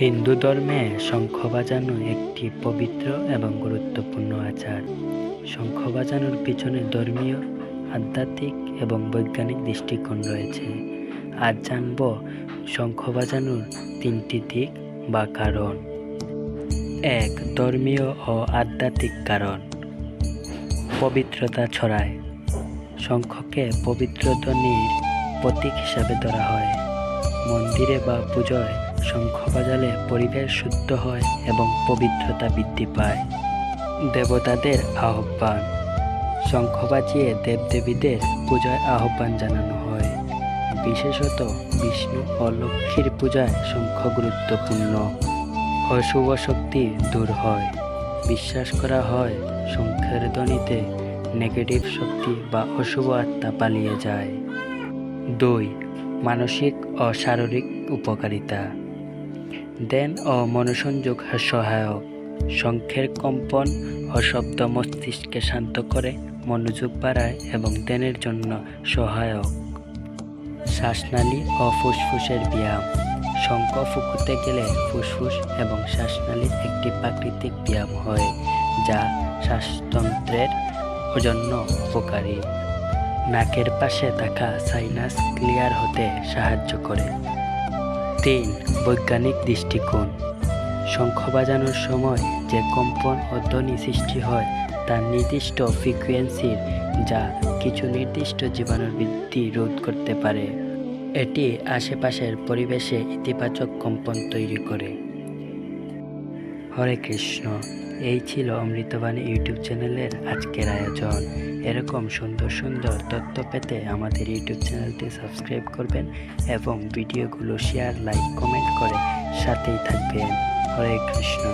হিন্দু ধর্মে শঙ্খ বাজানো একটি পবিত্র এবং গুরুত্বপূর্ণ আচার। শঙ্খ বাজানোর পিছনে ধর্মীয়, আধ্যাত্মিক এবং বৈজ্ঞানিক দৃষ্টিকোণ রয়েছে। আজ জানব শঙ্খ বাজানোর তিনটি দিক বা কারণ। এক, ধর্মীয় ও আধ্যাত্মিক কারণ। পবিত্রতা ছড়ায়। শঙ্খকে পবিত্র ধ্বনির প্রতীক হিসাবে ধরা হয়। মন্দিরে বা পুজোয় শঙ্খ বাজালে পরিবেশ শুদ্ধ হয় এবং পবিত্রতা বৃদ্ধি পায়। দেবতাদের আহ্বান। শঙ্খ বাজিয়ে দেবদেবীদের পূজায় আহ্বান জানানো হয়। বিশেষত বিষ্ণু ও লক্ষ্মীর পূজায় শঙ্খ গুরুত্বপূর্ণ। অশুভ শক্তি দূর হয়। বিশ্বাস করা হয়, শঙ্খের ধ্বনিতে নেগেটিভ শক্তি বা অশুভ আত্মা পালিয়ে যায়। দুই, মানসিক ও শারীরিক উপকারিতা। দেন ও মনোসংযোগ সহায়ক। শঙ্খের কম্পন ও শব্দ মস্তিষ্ককে শান্ত করে, মনোযোগ বাড়ায় এবং দেনের জন্য সহায়ক। শ্বাসনালী ও ফুসফুসের ব্যায়াম। শঙ্খ ফুকুতে গেলে ফুসফুস এবং শ্বাসনালীর একটি প্রাকৃতিক ব্যায়াম হয়, যা শ্বাসতন্ত্রের জন্য উপকারী। নাকের পাশে থাকা সাইনাস ক্লিয়ার হতে সাহায্য করে। তিন বৈজ্ঞানিক দৃষ্টিকোণ। শঙ্খ বাজানোর সময় যে কম্পন ও ধ্বনি সৃষ্টি হয় তার নির্দিষ্ট ফ্রিকুয়েন্সির যা কিছু নির্দিষ্ট জীবাণুর বৃদ্ধি রোধ করতে পারে। এটি আশেপাশের পরিবেশে ইতিবাচক কম্পন তৈরি করে। হরে কৃষ্ণ। এই ছিল অমৃতবাণী ইউটিউব চ্যানেলের আজকের আয়োজন। এরকম সুন্দর সুন্দর তথ্য পেতে আমাদের ইউটিউব চ্যানেলটি সাবস্ক্রাইব করবেন এবং ভিডিওগুলো শেয়ার, লাইক, কমেন্ট করে সাথেই থাকবেন। হরে কৃষ্ণ।